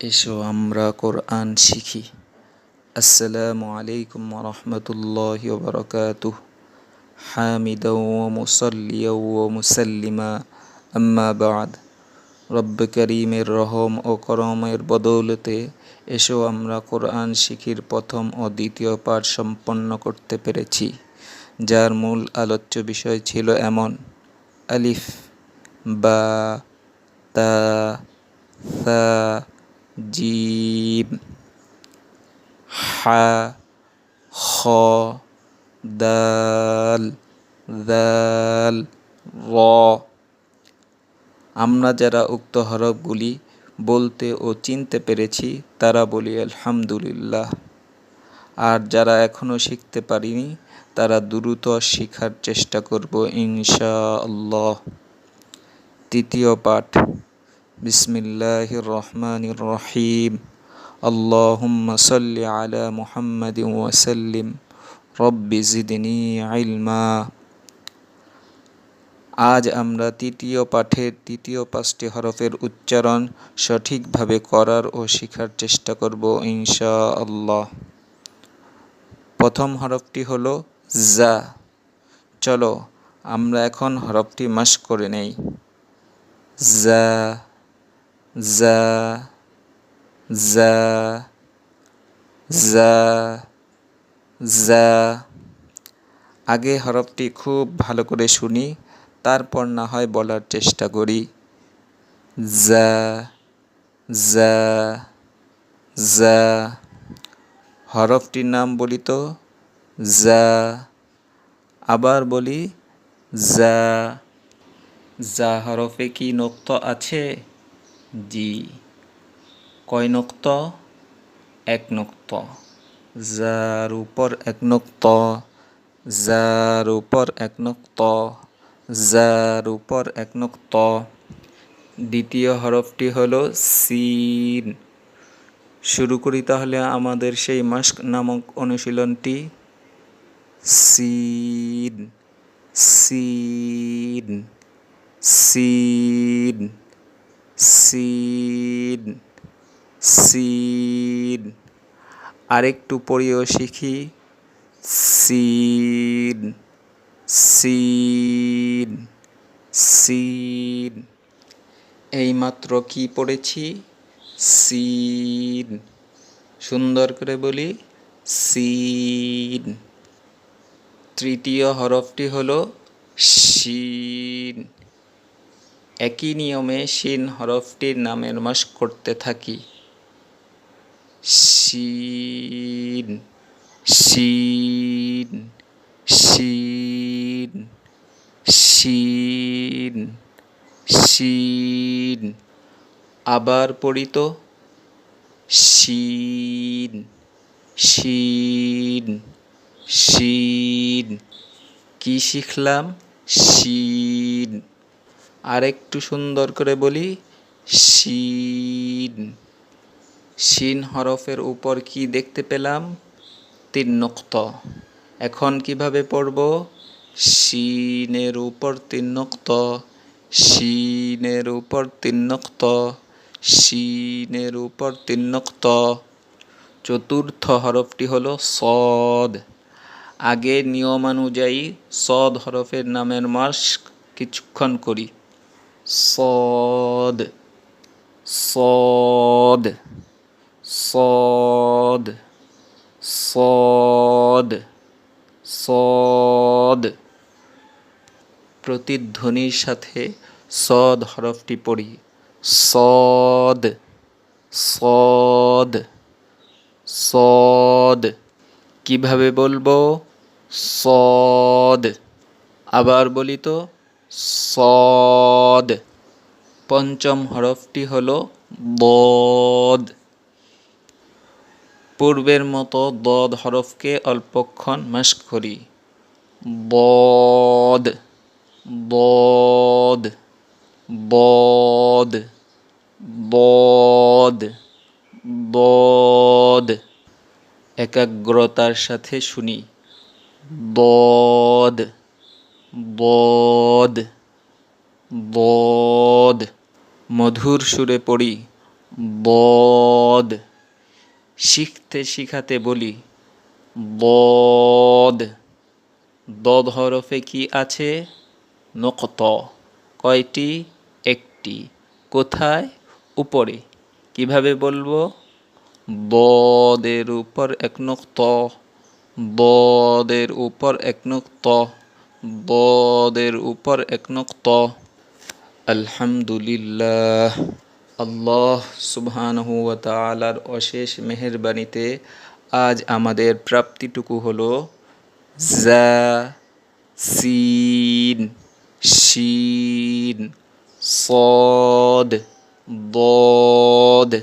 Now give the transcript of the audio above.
এসো, আমরা কোরআন শিখি। আসসালামু আলাইকুম রহমতুল্লাহ বরকাতুহ। হামিদা মুসল্লিয়া মুসাল্লিমা, আম্মা বাদ। রব্ব করিমের রহম ও করমের বদৌলতে এসো, আমরা কোরআন শিখির প্রথম ও দ্বিতীয় পাঠ সম্পন্ন করতে পেরেছি, যার মূল আলোচ্য বিষয় ছিল এমন। আলিফ, বা, তা, সা জিম। হা, খ, দাল দাল, র। আমরা যারা উক্ত হরফগুলি বলতে ও চিনতে পেরেছি, তারা বলি আলহামদুলিল্লাহ। আর যারা এখনও শিখতে পারিনি, তারা দ্রুত শিখার চেষ্টা করব ইনশা আল্লাহ তৃতীয় পাঠ। বিসমিল্লাহ রহমান রহিম আল্লাহুম্মা সাল্লি আলা মুহাম্মাদ ওয়াসাল্লিম রব্বি জিদনি ইলমা। আজ আমরা তৃতীয় পাঠের তৃতীয় পাঁচটি হরফের উচ্চারণ সঠিকভাবে করার ও শেখার চেষ্টা করব ইনশা আল্লাহ প্রথম হরফটি হলো জা। চলো, আমরা এখন হরফটি মাস করে নেই। জা। জা জা জা জা আগে হরফটি খুব ভালো করে শুনি, তারপর না হয় বলার চেষ্টা করি। জা জা জা। হরফটির নাম বলি তো, জা। আবার বলি, জা। জা হরফে কি নক্ত আছে? জি। কয় নক্ত? এক নক্ত। যার উপর এক নক্ত যার উপর এক নক্ত যার উপর এক নক্ত। দ্বিতীয় হরফটি হলো সিন। শুরু করি তাহলে আমাদের সেই মাস্ক নামক অনুশীলনটি। সিন সিন সিন। সিন সিন। আরেকটু পড়িও শিখি। সিন সিন সিন। এইমাত্র কি পড়েছি? সিন। সুন্দর করে বলি, সিন। তৃতীয় হরফটি হলো শিন একই নিয়মে শিন হরফটির নামের মাস করতে থাকি। শিন শিন শিন শিন শিন। আবার পড়িত শিন শিন শিন। কি শিখলাম? শিন। আরেকটু সুন্দর করে বলি, শিন। শিন হরফের উপর কি দেখতে পেলাম? তিন নক্ত। এখন কীভাবে পড়ব? শিনের উপর তিন নক্ত। শিনের উপর তিন নক্ত। শিনের উপর তিন নক্ত। চতুর্থ হরফটি হলো সদ। আগে নিয়মানুযায়ী সদ হরফের নামের মাস কিছুক্ষণ করি। সদ সদ সদ সদ সদ প্রতিধ্বনির সাথে সদ হরফটি পড়ি। সদ. সদ. সদ। কীভাবে বলব? সদ। আবার বলি তো। সদ। পঞ্চম হরফটি হলো বদ। পূর্বের মতো দদ হরফকে অল্পক্ষণ মাস করি। বদ। বদ। বদ। বদ। বদ। একাগ্রতার সাথে শুনি। বদ। বদ বদ মধুর সুরে পড়ি বদ শিখতে শিখাতে বলি বদ দদ হরফে কি আছে? নকত। কয়টি? একটি। কোথায়? উপরে। কীভাবে বলব? বদের উপর এক নক্ত। বদের উপর এক নক্ত। বদের উপর এক নক্ত আলহামদুলিল্লাহ আল্লাহ সুবহানাহু ওয়া তাআলার অশেষ মেহেরবানিতে আজ আমাদের প্রাপ্তিটুকু হলো জা সিন শিন صاد ضاد